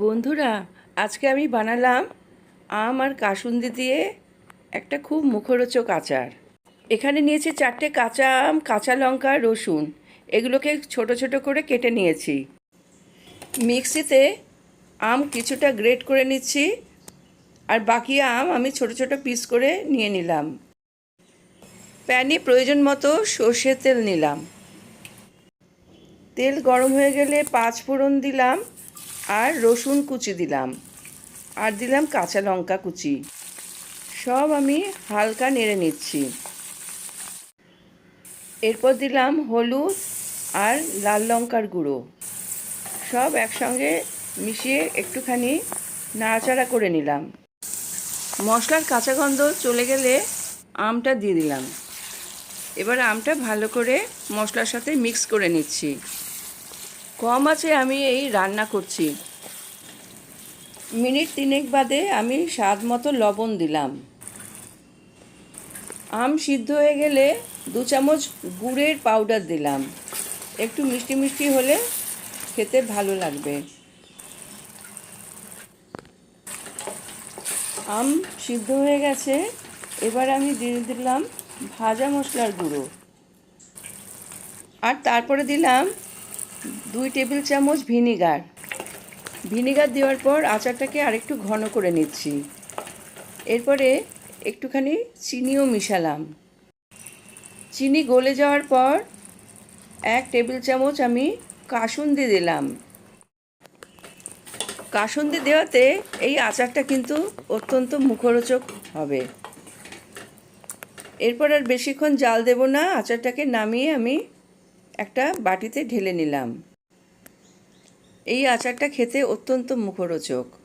বন্ধুরা, আজকে আমি বানালাম আম আর কাসুন্দি দিয়ে একটা খুব মুখরোচক আচার। এখানে নিয়েছি চারটে কাঁচা আম, কাঁচা লঙ্কা, রসুন। এগুলোকে ছোট ছোট করে কেটে নিয়েছি। মিক্সিতে আম কিছুটা গ্রেট করে নিচ্ছি আর বাকি আম আমি ছোট ছোট পিস করে নিয়ে নিলাম। প্যানে প্রয়োজন মতো সর্ষের তেল নিলাম। তেল গরম হয়ে গেলে পাঁচ ফোড়ন দিলাম। আর রসুন কুচি দিলাম। আর দিলাম কাঁচা লঙ্কা কুচি। সব আমি হালকা নেড়ে নিচ্ছি। এরপর দিলাম হলুদ আর লাল লঙ্কার গুঁড়ো। সব একসঙ্গে মিশিয়ে একটুখানি নাড়াচাড়া করে নিলাম। মশলার কাঁচা গন্ধ চলে গেলে আমটা দিয়ে দিলাম। এবার আমটা ভালো করে মশলার সাথে মিক্স করে নিচ্ছি। কম আছে, আমি এই রান্না করছি। মিনিট তিনেক বাদে আমি স্বাদ মতো লবণ দিলাম। আম সিদ্ধ হয়ে গেলে দু চামচ গুড়ের পাউডার দিলাম। একটু মিষ্টি মিষ্টি হলে খেতে ভালো লাগবে। আম সিদ্ধ হয়ে গেছে, এবার আমি দিয়ে দিলাম ভাজা মশলার গুঁড়ো। আর তারপরে দিলাম দুই টেবিল চামচ ভিনিগার। ভিনিগার দেওয়ার পর আচারটাকে আরেকটু ঘন করে নিচ্ছি। এরপরে একটুখানি চিনিও মিশালাম। চিনি গলে যাওয়ার পর এক টেবিল চামচ আমি কাসুন্দি দিলাম। কাসুন্দি দেওয়াতে এই আচারটা কিন্তু অত্যন্ত মুখরোচক হবে। এরপর আর বেশিক্ষণ জাল দেব না, আচারটাকে নামিয়ে আমি একটা বাটিতে ঢেলে নিলাম। এই আচারটা খেতে অত্যন্ত মুখরোচক।